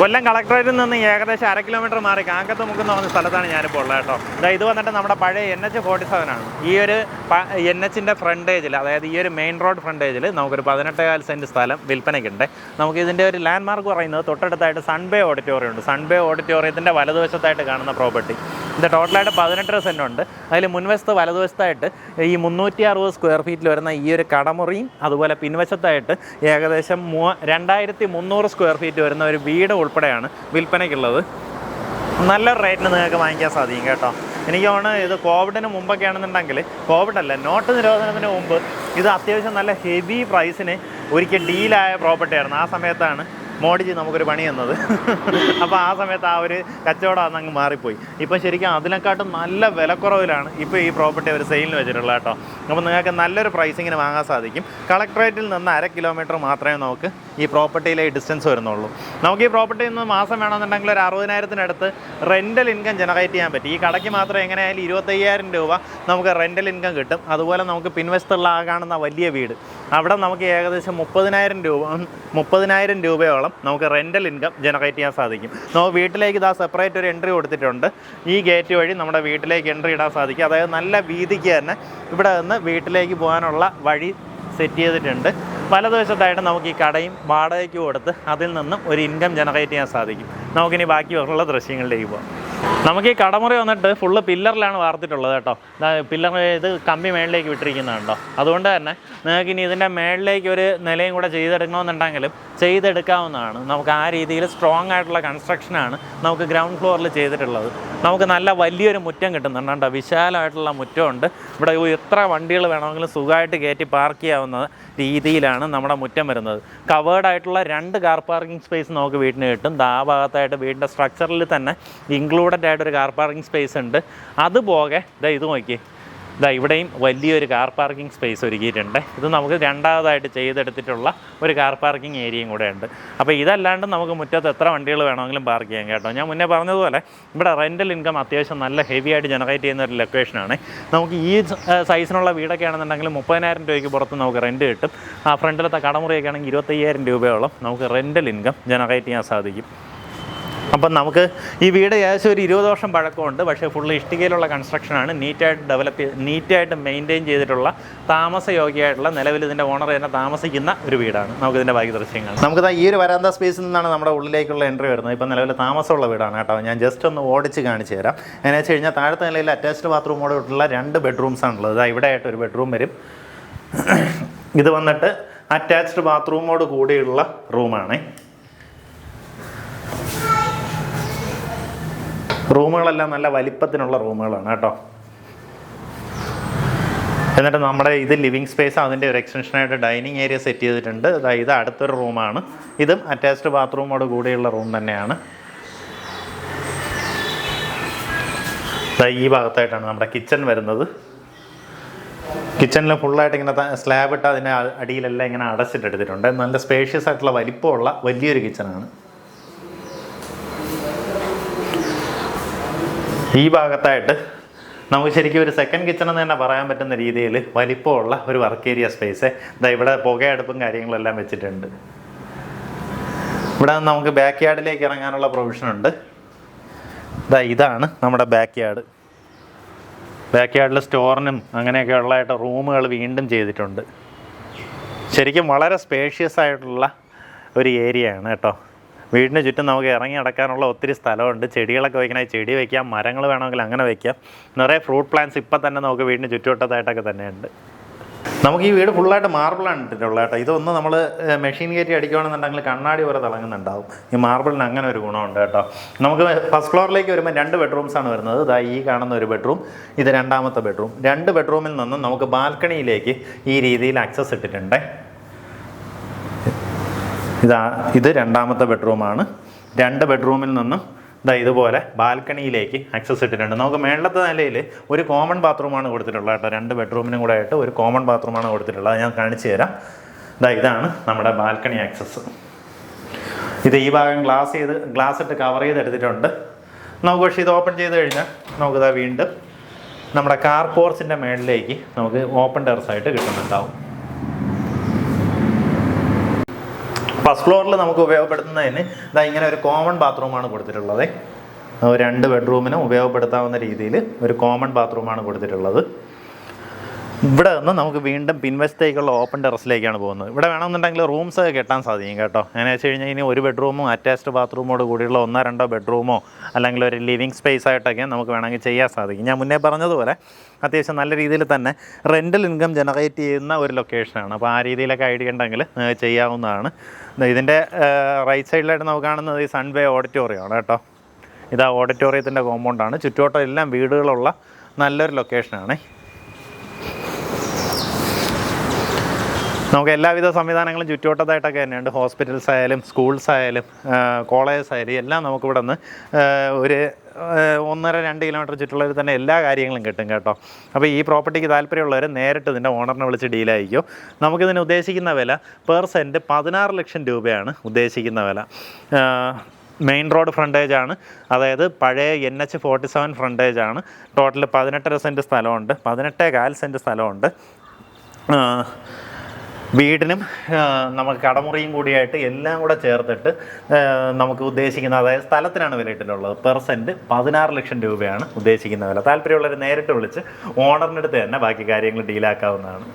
കൊല്ലം കളക്ടറേറ്റിൽ നിന്ന് ഏകദേശം അര കിലോമീറ്റർ മാറി കാങ്കത്ത് മുക്ക് എന്ന് പറഞ്ഞ സ്ഥലത്താണ് ഞാനിപ്പോൾ ഉള്ളത് കേട്ടോ. ഇതാ ഇത് വന്നിട്ട് നമ്മുടെ പഴയ എൻ എച്ച് ഫോർട്ടി സെവൻ ആണ്. ഈ ഒരു എൻ എച്ചിന്റെ ഫ്രണ്ടേജിൽ അതായത് ഈ ഒരു മെയിൻ റോഡ് ഫ്രണ്ടേജിൽ നമുക്കൊരു പതിനെട്ടേകാൽ സെന്റ് സ്ഥലം വിൽപ്പനയ്ക്കുണ്ട്. നമുക്ക് ഇതിന്റെ ഒരു ലാൻഡ് മാർക്ക് പറയുന്നത് തൊട്ടടുത്തായിട്ട് സൺബേ ഓഡിറ്റോറിയം ഉണ്ട്. സൺബേ ഓഡിറ്റോറിയത്തിന്റെ വലതുവശത്തായിട്ട് കാണുന്ന പ്രോപ്പർട്ടി ഇത് ടോട്ടലായിട്ട് പതിനെട്ടര സെന്റ് ഉണ്ട് അതിൽ മുൻവശത്ത് വലതുവശത്തായിട്ട് ഈ മുന്നൂറ്റി അറുപത് സ്ക്വയർ ഫീറ്റിൽ വരുന്ന ഈ ഒരു കടമുറിയും അതുപോലെ പിൻവശത്തായിട്ട് ഏകദേശം മൂ രണ്ടായിരത്തി മുന്നൂറ് സ്ക്വയർ ഫീറ്റ് വരുന്ന ഒരു വീട് ഉൾപ്പെടെയാണ് വിൽപ്പനയ്ക്കുള്ളത്. നല്ല റേറ്റിന് നിങ്ങൾക്ക് വാങ്ങിക്കാൻ സാധിക്കും കേട്ടോ. എനിക്ക് തോന്നുന്നു ഇത് കോവിഡിന് മുമ്പൊക്കെ ആണെന്നുണ്ടെങ്കിൽ കോവിഡ് അല്ല നോട്ട് നിരോധനത്തിന് മുമ്പ് ഇത് അത്യാവശ്യം നല്ല ഹെവി പ്രൈസിന് ഒരിക്കൽ ഡീലായ പ്രോപ്പർട്ടി ആയിരുന്നു. ആ സമയത്താണ് മോഡിജി നമുക്കൊരു പണി തന്നത് അപ്പോൾ ആ സമയത്ത് ആ ഒരു കച്ചവടം അന്ന് അങ്ങ് മാറിപ്പോയി. ഇപ്പം ശരിക്കും അതിനെക്കാട്ടും നല്ല വിലക്കുറവിലാണ് ഇപ്പോൾ ഈ പ്രോപ്പർട്ടി അവർ സെയിലിന് വെച്ചിട്ടുള്ളത് കേട്ടോ. അപ്പോൾ നിങ്ങൾക്ക് നല്ലൊരു പ്രൈസിങ്ങിന് വാങ്ങാൻ സാധിക്കും. കളക്ടറേറ്റിൽ നിന്ന് അര കിലോമീറ്റർ മാത്രമേ നമുക്ക് ഈ പ്രോപ്പർട്ടിയിലെ ഡിസ്റ്റൻസ് വരുന്നുള്ളൂ. നമുക്ക് ഈ പ്രോപ്പർട്ടിയിൽ നിന്ന് മാസം വേണമെന്നുണ്ടെങ്കിൽ ഒരു അറുപതിനായിരത്തിനടുത്ത് റെന്റൽ ഇൻകം ജനറേറ്റ് ചെയ്യാൻ പറ്റും. ഈ കടയ്ക്ക് മാത്രം എങ്ങനെയായാലും ഇരുപത്തയ്യായിരം രൂപ നമുക്ക് റെന്റൽ ഇൻകം കിട്ടും. അതുപോലെ നമുക്ക് പിൻവശത്തുള്ള ആ കാണുന്ന വലിയ വീട്. അവിടെ നമുക്ക് ഏകദേശം മുപ്പതിനായിരം രൂപ മുപ്പതിനായിരം രൂപയോളം നമുക്ക് റെന്റൽ ഇൻകം ജനറേറ്റ് ചെയ്യാൻ സാധിക്കും. നമുക്ക് വീട്ടിലേക്ക് ഇതാ സെപ്പറേറ്റ് ഒരു എൻട്രി കൊടുത്തിട്ടുണ്ട്. ഈ ഗേറ്റ് വഴി നമ്മുടെ വീട്ടിലേക്ക് എൻട്രി ഇടാൻ സാധിക്കും. അതായത് നല്ല വീതിക്ക് തന്നെ ഇവിടെ നിന്ന് വീട്ടിലേക്ക് പോകാനുള്ള വഴി സെറ്റ് ചെയ്തിട്ടുണ്ട്. വലതുവശത്തായിട്ട് നമുക്ക് ഈ കടയും വാടകയ്ക്ക് കൊടുത്ത് അതിൽ നിന്നും ഒരു ഇൻകം ജനറേറ്റ് ചെയ്യാൻ സാധിക്കും. നമുക്കിനി ബാക്കിയുള്ള ദൃശ്യങ്ങളിലേക്ക് പോകാം. നമുക്ക് ഈ കടമുറി വന്നിട്ട് ഫുള്ള് പില്ലറിലാണ് വാർത്തിട്ടുള്ളത് കേട്ടോ. പില്ലർ ഇത് കമ്പി മേളിലേക്ക് വിട്ടിരിക്കുന്നതുണ്ടോ അതുകൊണ്ട് തന്നെ നിങ്ങൾക്ക് ഇനി ഇതിന്റെ മേളിലേക്ക് ഒരു നിലയും കൂടെ ചെയ്തെടുക്കണമെന്നുണ്ടെങ്കിലും ചെയ്തെടുക്കാവുന്നതാണ്. നമുക്ക് ആ രീതിയിൽ സ്ട്രോങ് ആയിട്ടുള്ള കൺസ്ട്രക്ഷനാണ് നമുക്ക് ഗ്രൗണ്ട് ഫ്ലോറിൽ ചെയ്തിട്ടുള്ളത്. നമുക്ക് നല്ല വലിയൊരു മുറ്റം കിട്ടുന്നുണ്ട് കേട്ടോ. വിശാലമായിട്ടുള്ള മുറ്റമുണ്ട്. ഇവിടെ എത്ര വണ്ടികൾ വേണമെങ്കിലും സുഖമായിട്ട് കയറ്റി പാർക്ക് ചെയ്യാവുന്ന രീതിയിലാണ് നമ്മുടെ മുറ്റം വരുന്നത്. കവേഡായിട്ടുള്ള രണ്ട് കാർ പാർക്കിംഗ് സ്പേസ് നമുക്ക് വീട്ടിന് കിട്ടും. ദാ ഭാഗത്തായിട്ട് വീടിന്റെ സ്ട്രക്ചറിൽ തന്നെ ഇൻക്ലൂഡഡ് ആയിട്ടൊരു കാർ പാർക്കിംഗ് സ്പേസ് ഉണ്ട്. അതുപോകെ ഇതാ ഇത് നോക്കി ഇതാ ഇവിടെയും വലിയൊരു കാർ പാർക്കിംഗ് സ്പേസ് ഒരുക്കിയിട്ടുണ്ട്. ഇത് നമുക്ക് രണ്ടാമതായിട്ട് ചെയ്തെടുത്തിട്ടുള്ള ഒരു കാർ പാർക്കിംഗ് ഏരിയയും കൂടെ ഉണ്ട് അപ്പോൾ ഇതല്ലാണ്ട് നമുക്ക് മുറ്റത്ത് എത്ര വണ്ടികൾ വേണമെങ്കിലും പാർക്ക് ചെയ്യാം കേട്ടോ. ഞാൻ മുന്നേ പറഞ്ഞതുപോലെ ഇവിടെ റെന്റൽ ഇൻകം അത്യാവശ്യം നല്ല ഹെവി ആയിട്ട് ജനറേറ്റ് ചെയ്യുന്ന ഒരു ലൊക്കേഷനാണ് നമുക്ക് ഈ സൈസിനുള്ള വീടൊക്കെ ആണെന്നുണ്ടെങ്കിൽ മുപ്പതിനായിരം രൂപയ്ക്ക് പുറത്ത് നമുക്ക് റെന്റ് കിട്ടും. ആ ഫ്രണ്ടിലത്തെ കടമുറിയൊക്കെ ആണെങ്കിൽ ഇരുപത്തയ്യായിരം രൂപയോളം നമുക്ക് റെന്റൽ ഇൻകം ജനറേറ്റ് ചെയ്യാൻ സാധിക്കും. അപ്പം നമുക്ക് ഈ വീട് ഏകദേശം ഒരു ഇരുപത് വർഷം പഴക്കമുണ്ട്. പക്ഷേ ഫുള്ള് ഇഷ്ടികയിലുള്ള കൺസ്ട്രക്ഷനാണ് നീറ്റായിട്ട് ഡെവലപ്പ് നീറ്റായിട്ട് മെയിന്റെയിൻ ചെയ്തിട്ടുള്ള താമസയോഗ്യമായിട്ടുള്ള നിലവിൽ ഇതിന്റെ ഓണർ തന്നെ താമസിക്കുന്ന ഒരു വീടാണ്. നമുക്കിതിന്റെ ബാക്കി ദൃശ്യങ്ങൾ നമുക്ക് ഈ ഒരു വരാന്ത സ്പേസിൽ നിന്നാണ് നമ്മുടെ ഉള്ളിലേക്കുള്ള എൻട്രി വരുന്നത്. ഇപ്പം നിലവിൽ താമസമുള്ള വീടാണ് കേട്ടോ. ഞാൻ ജസ്റ്റ് ഒന്ന് ഓടിച്ച് കാണിച്ചു തരാം. എന്നു വെച്ച് കഴിഞ്ഞാൽ താഴത്തെ നിലയിൽ അറ്റാച്ച്ഡ് ബാത്റൂമോടുള്ള രണ്ട് ബെഡ്റൂംസ് ആണുള്ളത്. ഇതാ ഇവിടെ ആയിട്ട് ഒരു ബെഡ്റൂം വരും. ഇത് വന്നിട്ട് അറ്റാച്ച്ഡ് ബാത്റൂമോട് കൂടിയുള്ള റൂമാണേ റൂമുകളെല്ലാം നല്ല വലിപ്പത്തിനുള്ള റൂമുകളാണ് കേട്ടോ. എന്നിട്ട് നമ്മുടെ ഇത് ലിവിങ് സ്പേസ് അതിന്റെ ഒരു എക്സ്റ്റൻഷനായിട്ട് ഡൈനിങ് ഏരിയ സെറ്റ് ചെയ്തിട്ടുണ്ട്. അതായത് അടുത്തൊരു റൂമാണ്. ഇതും അറ്റാച്ച്ഡ് ബാത്റൂമോട് കൂടിയുള്ള റൂം തന്നെയാണ്. ഈ ഭാഗത്തായിട്ടാണ് നമ്മുടെ കിച്ചൺ വരുന്നത്. കിച്ചണിൽ ഫുള്ളായിട്ട് ഇങ്ങനെ സ്ലാബ് ഇട്ട് അതിന്റെ അടിയിലെല്ലാം ഇങ്ങനെ അടച്ചിട്ടെടുത്തിട്ടുണ്ട് നല്ല സ്പേഷ്യസ് ആയിട്ടുള്ള വലിപ്പമുള്ള വലിയൊരു കിച്ചണാണ് ഈ ഭാഗത്തായിട്ട് നമുക്ക് ശരിക്കും ഒരു സെക്കൻഡ് കിച്ചൺ എന്ന് തന്നെ പറയാൻ പറ്റുന്ന രീതിയിൽ വലിപ്പമുള്ള ഒരു വർക്ക് ഏരിയ സ്പേസ് ഇതാ ഇവിടെ പുകയടുപ്പും കാര്യങ്ങളെല്ലാം വെച്ചിട്ടുണ്ട്. ഇവിടെ നമുക്ക് ബാക്ക് യാർഡിലേക്ക് ഇറങ്ങാനുള്ള പ്രൊവിഷൻ ഉണ്ട്. ഇതാ ഇതാണ് നമ്മുടെ ബാക്ക് യാർഡ് ബാക്ക് യാർഡിൽ സ്റ്റോറിനും അങ്ങനെയൊക്കെ ഉള്ളതായിട്ട് റൂമുകൾ വീണ്ടും ചെയ്തിട്ടുണ്ട്. ശരിക്കും വളരെ സ്പേഷ്യസ് ആയിട്ടുള്ള ഒരു ഏരിയയാണ് കേട്ടോ. വീടിന് ചുറ്റും നമുക്ക് ഇറങ്ങി നടക്കാനുള്ള ഒത്തിരി സ്ഥലമുണ്ട്. ചെടികളൊക്കെ വയ്ക്കണേ. ചെടി വയ്ക്കാം. മരങ്ങൾ വേണമെങ്കിൽ അങ്ങനെ വയ്ക്കാം. നിറയെ ഫ്രൂട്ട് പ്ലാന്റ്സ് ഇപ്പം തന്നെ നമുക്ക് വീടിന് ചുറ്റുവട്ടത്തായിട്ടൊക്കെ തന്നെയുണ്ട്. നമുക്ക് ഈ വീട് ഫുള്ളായിട്ട് മാർബിളാണ് ഇട്ടിട്ടുള്ളത് കേട്ടോ. ഇതൊന്ന് നമ്മൾ മെഷീൻ കയറ്റി അടിക്കുകയാണെന്നുണ്ടെങ്കിൽ കണ്ണാടി വരെ തിളങ്ങുന്നുണ്ടാവും. ഈ മാർബിളിന് അങ്ങനെ ഒരു ഗുണമുണ്ട് കേട്ടോ. നമുക്ക് ഫസ്റ്റ് ഫ്ലോറിലേക്ക് വരുമ്പോൾ രണ്ട് ബെഡ്റൂംസ് ആണ് വരുന്നത്. ഇതാ ഈ കാണുന്ന ഒരു ബെഡ്റൂം ഇത് രണ്ടാമത്തെ ബെഡ്റൂം രണ്ട് ബെഡ്റൂമിൽ നിന്നും നമുക്ക് ബാൽക്കണിയിലേക്ക് ഈ രീതിയിൽ ആക്സസ് ഇട്ടിട്ടുണ്ട്. ഇതാ ഇത് രണ്ടാമത്തെ ബെഡ്റൂമാണ്. രണ്ട് ബെഡ്റൂമിൽ നിന്നും ഇതാ ഇതുപോലെ ബാൽക്കണിയിലേക്ക് ആക്സസ് ഇട്ടിട്ടുണ്ട്. നമുക്ക് മേളത്തെ നിലയിൽ ഒരു കോമൺ ബാത്റൂമാണ് കൊടുത്തിട്ടുള്ളത് കേട്ടോ. രണ്ട് ബെഡ്റൂമിനും കൂടെ ആയിട്ട് ഒരു കോമൺ ബാത്റൂമാണ് കൊടുത്തിട്ടുള്ളത്. ഞാൻ കാണിച്ചു തരാം. ഇതാ ഇതാണ് നമ്മുടെ ബാൽക്കണി ആക്സസ് ഇത് ഈ ഭാഗം ഗ്ലാസ് ചെയ്ത് ഗ്ലാസ് ഇട്ട് കവർ ചെയ്ത് എടുത്തിട്ടുണ്ട്. നമുക്ക് പക്ഷേ ഇത് ഓപ്പൺ ചെയ്ത് കഴിഞ്ഞാൽ നമുക്കിതാ വീണ്ടും നമ്മുടെ കാർ പോർസിന്റെ മേളിലേക്ക് നമുക്ക് ഓപ്പൺ ടെറസായിട്ട് കിട്ടുന്നുണ്ടാവും. ഫസ്റ്റ് ഫ്ലോറിൽ നമുക്ക് ഉപയോഗപ്പെടുത്തുന്നതിന് ഇതാ ഇങ്ങനെ ഒരു കോമൺ ബാത്റൂമാണ് കൊടുത്തിട്ടുള്ളത്. രണ്ട് ബെഡ്റൂമിന് ഉപയോഗപ്പെടുത്താവുന്ന രീതിയിൽ ഒരു കോമൺ ബാത്റൂമാണ് കൊടുത്തിട്ടുള്ളത്. ഇവിടെ നിന്ന് നമുക്ക് വീണ്ടും പിൻവശത്തേക്കുള്ള ഓപ്പൺ ടെറസിലേക്കാണ് പോകുന്നത്. ഇവിടെ വേണമെന്നുണ്ടെങ്കിൽ റൂംസ് കെട്ടാൻ സാധിക്കും കേട്ടോ. എങ്ങനെ വെച്ച് കഴിഞ്ഞാൽ ഇനി ഒരു ബെഡ്റൂമും അറ്റാച്ച്ഡ് ബാത്റൂമോട് കൂടിയുള്ള ഒന്നോ രണ്ടോ ബെഡ്റൂമോ അല്ലെങ്കിൽ ഒരു ലിവിങ് സ്പേസ് ആയിട്ടൊക്കെ നമുക്ക് വേണമെങ്കിൽ ചെയ്യാൻ സാധിക്കും. ഞാൻ മുന്നേ പറഞ്ഞതുപോലെ അത്യാവശ്യം നല്ല രീതിയിൽ തന്നെ റെന്റൽ ഇൻകം ജനറേറ്റ് ചെയ്യുന്ന ഒരു ലൊക്കേഷനാണ് അപ്പോൾ ആ രീതിയിലൊക്കെ ഐഡിയ ഉണ്ടെങ്കിൽ ചെയ്യാവുന്നതാണ്. ഇതിന്റെ റൈറ്റ് സൈഡിലായിട്ട് നമുക്ക് കാണുന്നത് ഈ സൺവേ ഓഡിറ്റോറിയമാണ് കേട്ടോ. ഇത് ആ ഓഡിറ്റോറിയത്തിന്റെ കോമ്പൗണ്ടാണ് ചുറ്റുവട്ടം എല്ലാം വീടുകളുള്ള നല്ലൊരു ലൊക്കേഷനാണ് നമുക്ക് എല്ലാവിധ സംവിധാനങ്ങളും ചുറ്റുവട്ടത്തായിട്ടൊക്കെ തന്നെയുണ്ട്. ഹോസ്പിറ്റൽസ് ആയാലും സ്കൂൾസ് ആയാലും കോളേജസ് ആയാലും എല്ലാം നമുക്ക് ഇവിടെ നിന്ന് ഒരു ഒന്നര രണ്ട് കിലോമീറ്റർ ചുറ്റുള്ളവർ തന്നെ എല്ലാ കാര്യങ്ങളും കിട്ടും കേട്ടോ. അപ്പോൾ ഈ പ്രോപ്പർട്ടിക്ക് താല്പര്യമുള്ളവർ നേരിട്ട് ഇതിന്റെ ഓണറിനെ വിളിച്ച് ഡീലായിരിക്കും നമുക്കിതിന് ഉദ്ദേശിക്കുന്ന വില പെർ സെന്റ് പതിനാറ് ലക്ഷം രൂപയാണ് ഉദ്ദേശിക്കുന്ന വില. മെയിൻ റോഡ് ഫ്രണ്ടേജ് ആണ്. അതായത് പഴയ N H forty seven frontage ആണ്. ടോട്ടൽ പതിനെട്ടര സെന്റ് സ്ഥലമുണ്ട്. പതിനെട്ടേ കാൽ സെന്റ് സ്ഥലമുണ്ട് വീടിനും നമുക്ക് കടമുറിയും കൂടിയായിട്ട് എല്ലാം കൂടെ ചേർത്തിട്ട് നമുക്ക് ഉദ്ദേശിക്കുന്ന അതായത് സ്ഥലത്തിനാണ് വില ഇട്ടിട്ടുള്ളത് പെർ സെന്റ് പതിനാറ് ലക്ഷം രൂപയാണ് ഉദ്ദേശിക്കുന്ന വില. താല്പര്യമുള്ളവർ നേരിട്ട് വിളിച്ച് ഓണറിന്റെ അടുത്ത് തന്നെ ബാക്കി കാര്യങ്ങൾ ഡീലാക്കാവുന്നതാണ്.